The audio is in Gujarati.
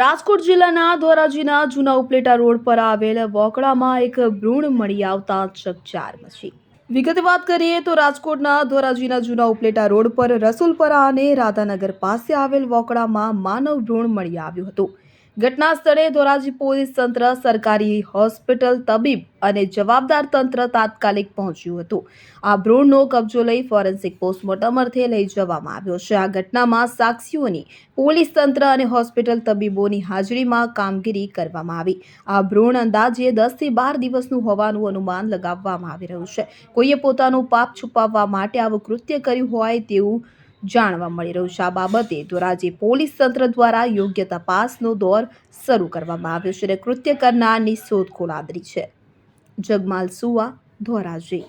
રાજકોટ જિલ્લાના ધોરાજીના જૂના ઉપલેટા રોડ પર આવેલ વોકળામાં એક ભ્રૂણ મળી આવતા ચકચાર મચી. વિગત વાત કરીએ તો રાજકોટના ધોરાજીના જૂના ઉપલેટા રોડ પર રસુલપરા અને રાધાનગર પાસે આવેલ વોકળામાં માનવ ભ્રૂણ મળી આવ્યું હતું. ઘટના સ્થળે ધોરાજી પોલીસ તંત્ર, સરકારી હોસ્પિટલ, તબીબ અને જવાબદાર તંત્ર તાત્કાલિક પહોંચ્યું હતું. આ ભ્રૂણનો કબજો લઈ ફોરેન્સિક પોસ્ટમોર્ટમ અર્થે લઈ જવામાં આવ્યો છે. આ ઘટનામાં સાક્ષીઓની પોલીસ તંત્ર અને હોસ્પિટલ તબીબોની હાજરીમાં કામગીરી કરવામાં આવી. આ ભ્રૂણ અંદાજે દસથી બાર દિવસનું હોવાનું અનુમાન લગાવવામાં આવી રહ્યું છે. કોઈએ પોતાનું પાપ છુપાવવા માટે આવું કૃત્ય કર્યું હોય તેવું જાણવા મળી રહ્યું છે. આ બાબતે ધોરાજી પોલીસ તંત્ર દ્વારા યોગ્ય તપાસનો દોર શરૂ કરવામાં આવ્યો છે અને કૃત્ય કરનારની શોધખોળ આદરી છે. જગમાલ સુવા, ધોરાજી.